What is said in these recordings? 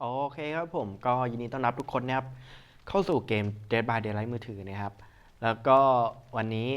โอเคครับผมก็ยินดีต้อนรับทุกคนนะครับ เข้าสู่เกม Dead by Daylight มือถือนะครับ แล้วก็วันนี้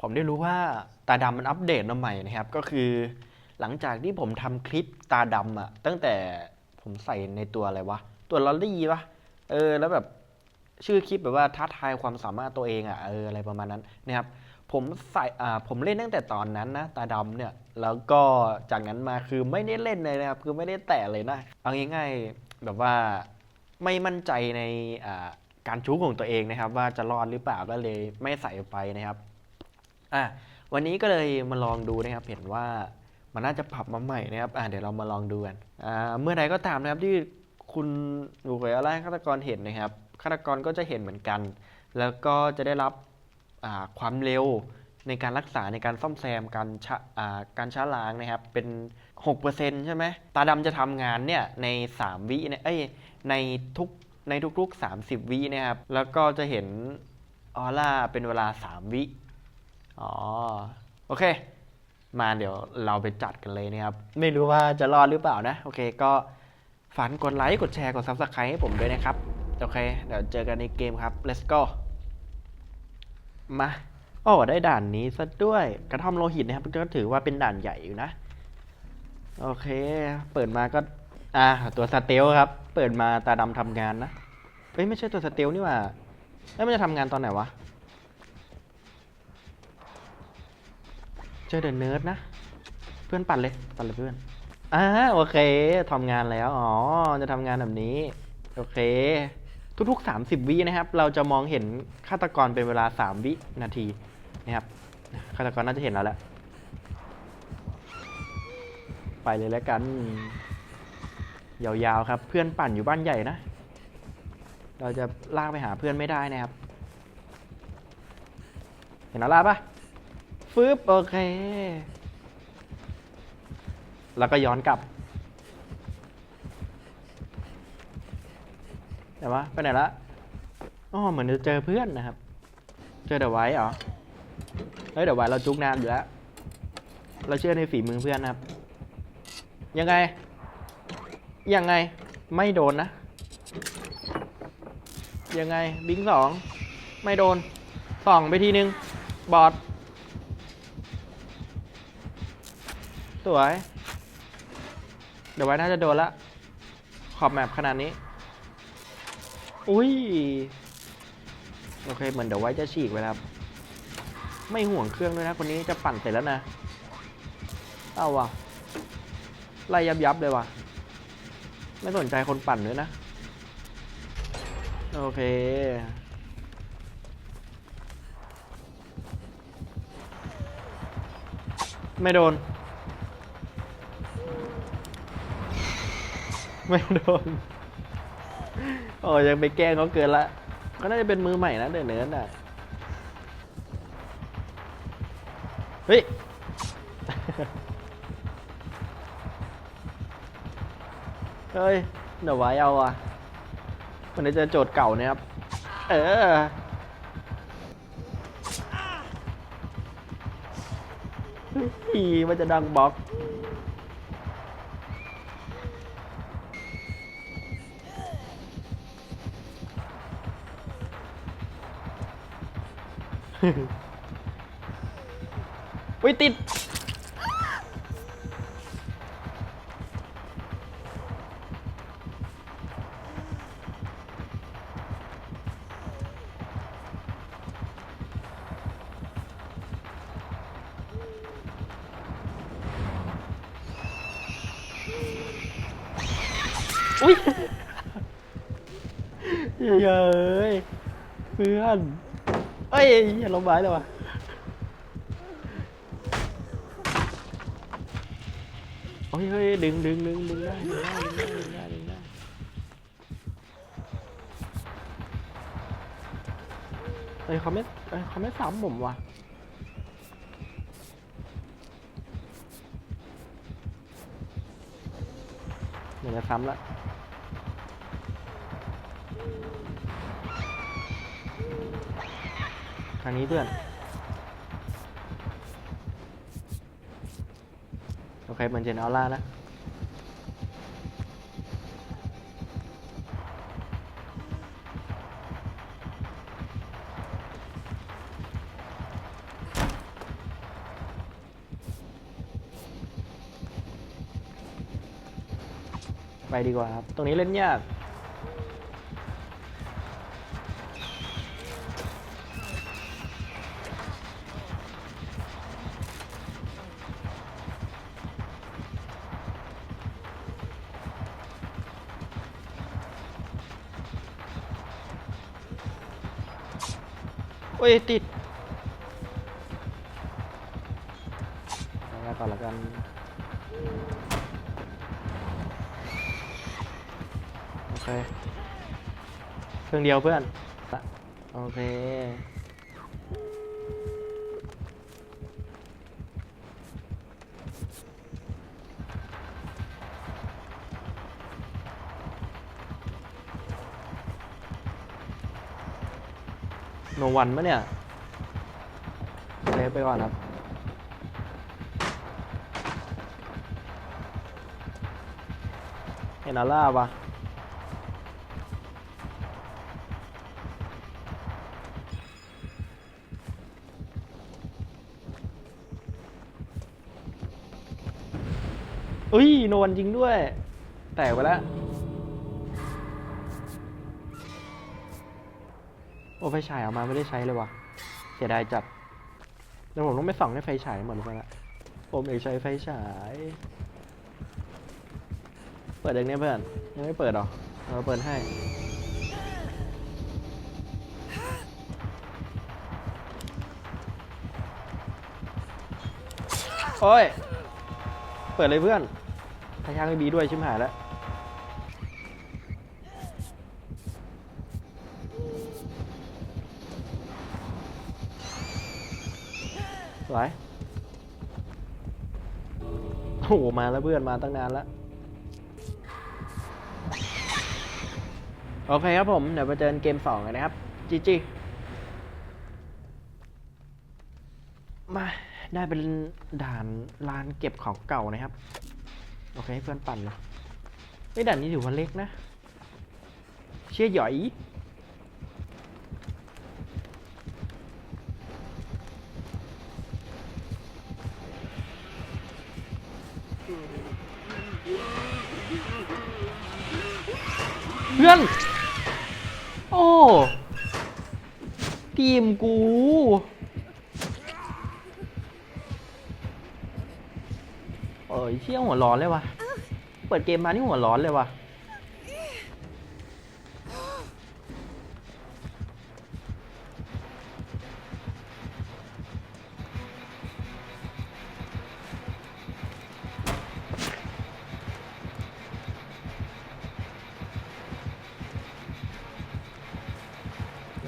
ผมได้รู้ว่าตาดำมันอัปเดตมาใหม่นะครับ ก็คือหลังจากที่ผมทำคลิปตาดำอะตั้งแต่ผมใส่ในตัวอะไรวะ ตัวลอลลี่ปะเออ แล้วแบบชื่อคลิปแบบว่าท้าทายความสามารถตัวเองอะเอออะไรประมาณนั้นนะครับ ผมใส่อ่าผมเล่นตั้งแต่ตอนนั้นนะตาดำเนี่ย แล้วก็จากนั้นมาคือไม่ได้เล่นเลยนะครับ คือไม่ได้แตะเลยนะ เอาง่ายๆแบบว่าไม่มั่นใจในอ่าการชูของตัวเองนะครับ ว่าจะรอดหรือเปล่าก็เลยไม่ใส่ไปนะครับอะวันนี้ก็เลยมาลองดูนะครับ เห็นว่ามันน่าจะปรับมาใหม่นะครับอะเดี๋ยวเรามาลองดูกันอ่าเมื่อใดก็ตามนะครับที่คุณหนูเคยอะไรฆาตกรเห็นนะครับฆาตกรก็จะเห็นเหมือนกัน แล้วก็จะได้รับ ความเร็วในการรักษาในการซ่อมแซมการชะอ่าการช้าล้างนะครับ เป็น 6%ใช่ไหมตาดำจะทำงานเนี่ยใน 3 วิเนี่ยเอ้ยในทุกในทุกๆ 30 วินะครับ แล้วก็จะเห็นออร่าเป็นเวลา 3 วิอ๋อโอเค มาเดี๋ยวเราไปจัดกันเลยนะครับ ไม่รู้ว่าจะรอดหรือเปล่านะ โอเคก็ฝันกดไลค์ กดแชร์ กด Subscribe ให้ผมด้วยนะครับ โอเค เดี๋ยวเจอกันในเกมครับ let's go มาโอ้ได้ด่านนี้ซะด้วย กระท่อมโลหิตนะครับก็ถือว่าเป็นด่านใหญ่อยู่นะ โอเค เปิดมาก็ อ่า ตัวสเตลครับ เปิดมาตาดำทำงานนะเฮ้ยไม่ใช่ตัวสเตลนี่ว่าแล้วมันจะทำงานตอนไหนวะเจอเดอะเนิร์ดนะ เพื่อนปั่นเลยปั่นเลยเพื่อนอ่าโอเคทำงานแล้ว อ๋อ จะทำงานแบบนี้ โอเค ทุกๆ 30 วินะครับ เราจะมองเห็นฆาตกรเป็นเวลา 3 วินาทีนะครับฆาตกรน่าจะเห็นแล้วแหละไปเลยแล้วกัน ยาวๆครับ เพื่อนปั่นอยู่บ้านใหญ่นะ เราจะลากไปหาเพื่อนไม่ได้นะครับ เห็นออร่าปะฟืบโอเค แล้วก็ย้อนกลับ แต่ว่าไปไหนละอ๋อเหมือนจะเจอเพื่อนนะครับ เจอเดอะไว้เหรอเฮ้ยเดอะไว้เราจุกน้ำอยู่แล้วเราเชื่อในฝีมือเพื่อนนะครับ ยังไง ยังไงไม่โดนนะ ยังไงบิงสองไม่โดนสองไปทีนึง บอดสวย เดี๋ยวไว้น่าจะโดนละ ขอบแมปขนาดนี้ อุ้ย โอเค เหมือนเดี๋ยวไว้จะฉีกไปแล้วครับ ไม่ห่วงเครื่องด้วยนะ คนนี้จะปั่นเสร็จแล้วนะ เอาว่ะ ไล่ยับยับเลยว่ะ ไม่สนใจคนปั่นด้วยนะ โอเคไม่โดน ไม่โดน โอ้ยังไปแกล้งเขาเกินละเขาน่าจะเป็นมือใหม่นะเดินเนิร์ดอะเฮ้ยเฮ้ยเดี๋ยวไว้เอาอะมันจะโจทย์เก่าเนี่ยครับ เออมันจะดังบล็อก อุ้ยติด อุ้ยเย้ยเพื่อน เอ้ยอย่าลงไม้เลยว่ะโอ้ยเฮ้ยดึงดึงดึงดึงได้ดึงได้ดึงได้ดึงได้ดึงได้เฮ้ยเขาไม่เอ้ยเขาไม่ซ้ำผมว่ะเดี๋ยวจะซ้ำละ ทางนี้เพื่อน โอเคเหมือนเจนเอาล่าแล้วไปดีกว่าครับ ตรงนี้เล่นยาก อ้ย ติดเอาละก่อนละกันโอเคเครื่องเดียวเพื่อน โอเค โนวันมะเนี่ยเซฟไปก่อนครับ เห็นอาร่าปะอุ้ย โนวันจริงด้วย แตกไปแล้ว โอ้ไฟฉายเอามาไม่ได้ใช้เลยวะเสียดายจัดเดี๋ยวผมต้องไปส่องให้ไฟฉายหมดเลยละผมอยากใช้ไฟฉาย เปิดเองเนี่ยเพื่อนยังไม่เปิดหรอเราเปิดให้โอ้ย เปิดเลยเพื่อนทายางไม่บีด้วยชิมหายแล้ว วยโอ้โหมาแล้วเพื่อนมาตั้งนานแล้ว โอเคครับผม เดี๋ยวไปเจอกันเกมสองกันนะครับ จีจีมาได้เป็นด่านลานเก็บของเก่านะครับ โอเคให้เพื่อนปั่นนะไอ้ยด่านนี้ถือว่าเล็กนะ เชี่ยหย่อย เพื่อน โอ้ ทีมกู เอ้ยเชี่ยหัวร้อนเลยวะเปิดเกมมานี่หัวร้อนเลยวะ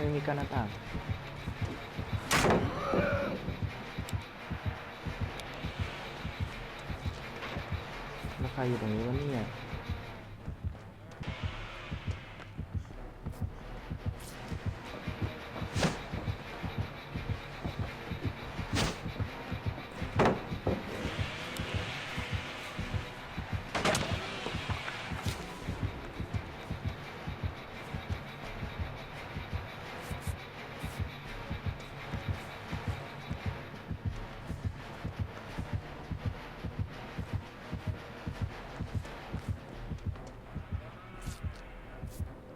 ไม่มีการหน้าต่างแล้วใครอยู่ตรงนี้วะเนี่ย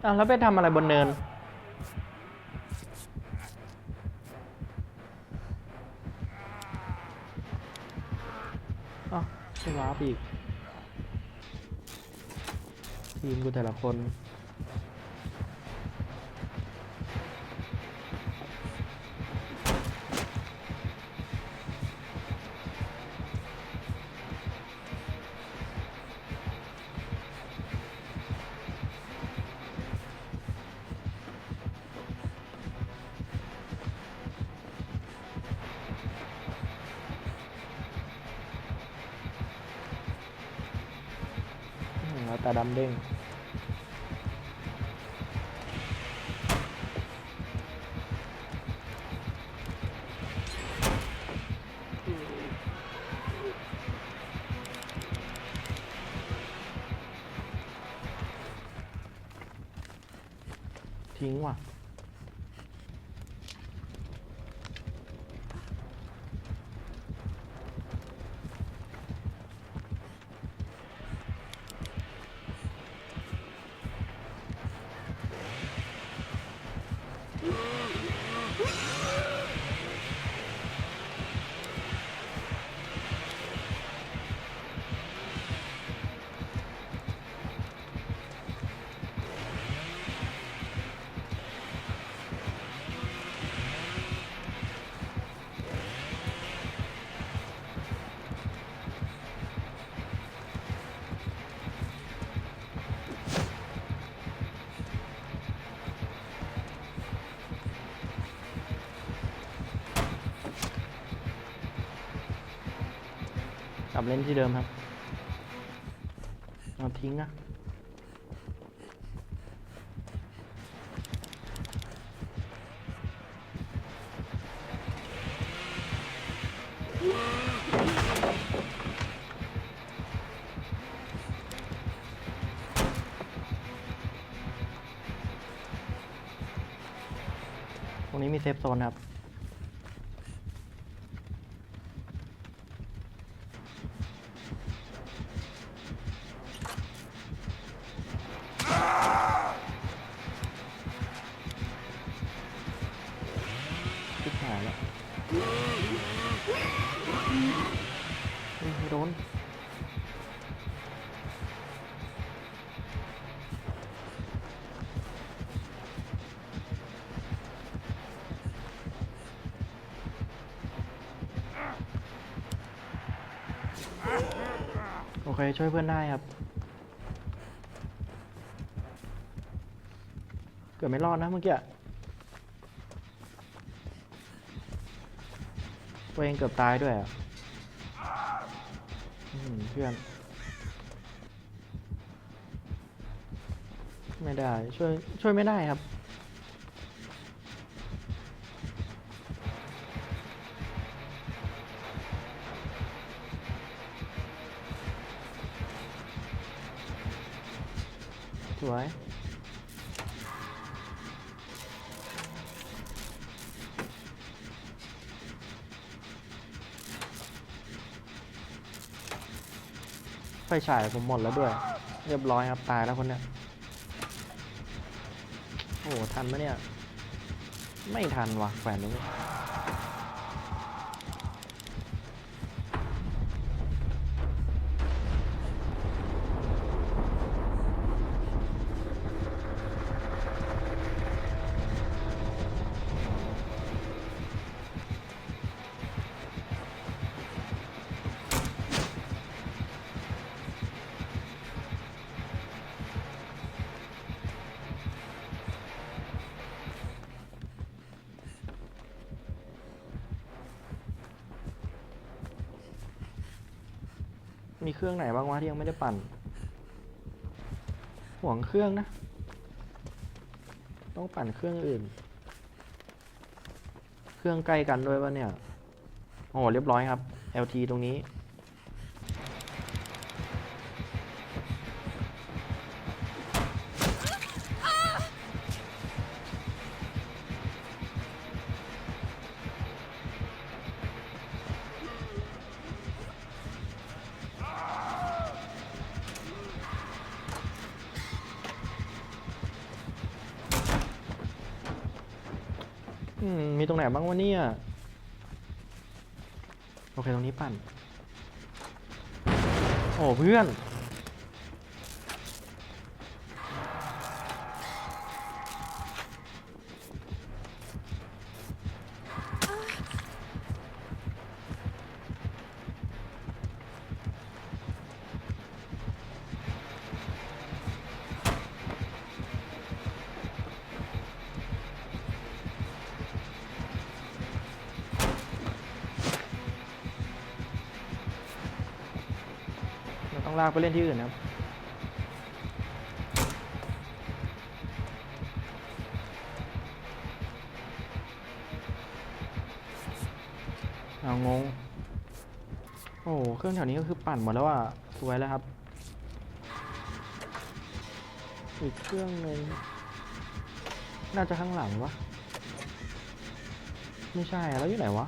อ้าวแล้วไปทำอะไรบนเนิน อ้าวใช่วาร์ปอีก ทีมกูแต่ละคนาดำเด้งทิ้งว่ะ ลับเล่นที่เดิมครับเอาทิ้งนะตรงนี้มีเซฟโซนครับ คช่วยเพื่อนได้ครับ เกือบไม่รอดนะเมื่อกี้ตัวเองเกือบตายด้วยอะเพื่อน ไม่ได้ช่วยช่วยไม่ได้ครับ สวยไฟฉายผมหมดแล้วด้วย เรียบร้อยครับตายแล้วคนเนี้ยโอ้โหทันไหมเนี่ย ไม่ทันว่ะแขวนตรงนี้ มีเครื่องไหนบ้างวะที่ยังไม่ได้ปั่น ห่วงเครื่องนะ ต้องปั่นเครื่องอื่น เครื่องใกล้กันด้วยปะเนี่ย โอ้โหเรียบร้อยครับ LT ตรงนี้ บ้างวะเนี่ย โอเค ตรงนี้ปั่น โอ้เพื่อนากไปเล่นที่อื่นนะครับเอางง โอ้เครื่องแถวนี้ก็คือปั่นหมดแล้วอะสวยแล้วครับ อีกเครื่องหนึ่งน่าจะข้างหลังวะ ไม่ใช่แล้วอยู่ไหนวะ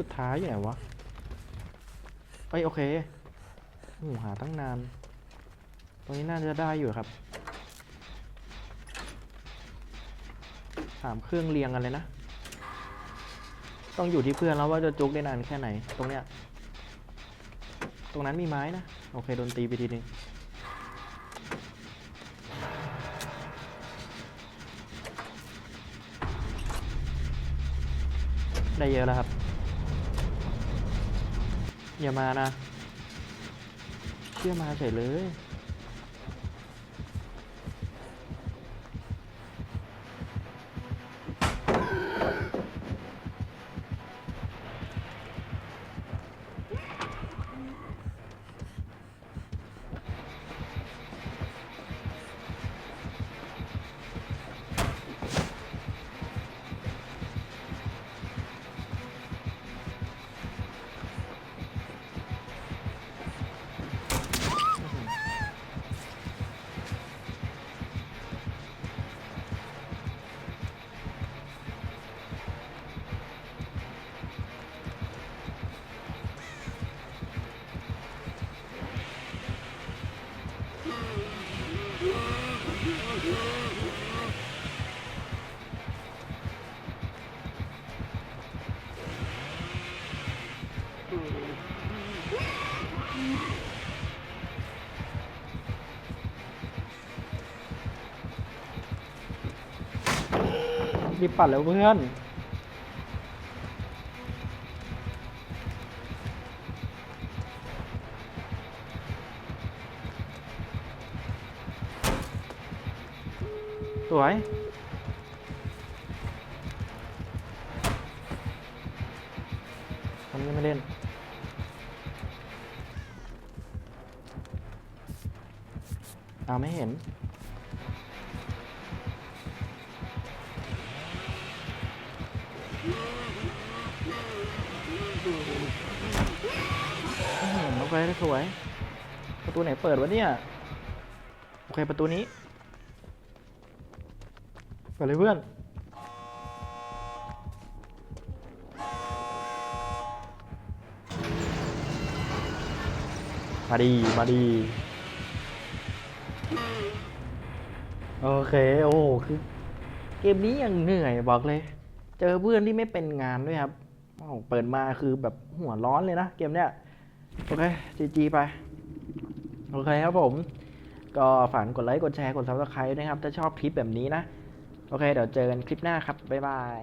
สุดท้ายอยู่ไหนวะเอ้ยโอเคโอ้โหหาตั้งนาน ตรงนี้น่าจะได้อยู่ครับ สามเครื่องเรียงกันเลยนะ ต้องอยู่ที่เพื่อนแล้วว่าจะจุกได้นานแค่ไหน ตรงเนี้ย ตรงนั้นมีไม้นะ โอเคโดนตีไปทีนึงได้เยอะแล้วครับ อย่ามานะเชื่อมาเฉยเลย ปัดแล้วเพื่อนสวยมันยังไม่เล่น เอาไม่เห็น สวย ประตูไหนเปิดวะเนี่ย โอเค ประตูนี้ เปิดเลยเพื่อน มาดี มาดี โอเค โอ้คือ เกมนี้ยังเหนื่อยบอกเลย เจอเพื่อนที่ไม่เป็นงานด้วยครับโอ้เปิดมาคือแบบหัวร้อนเลยนะเกมเนี้ย โอเคจีจีไป โอเคครับผม ก็ฝากกดไลค์ กดแชร์ กดซับสไครต์นะครับ ถ้าชอบคลิปแบบนี้นะ โอเค เดี๋ยวเจอกันคลิปหน้าครับ บ๊ายบาย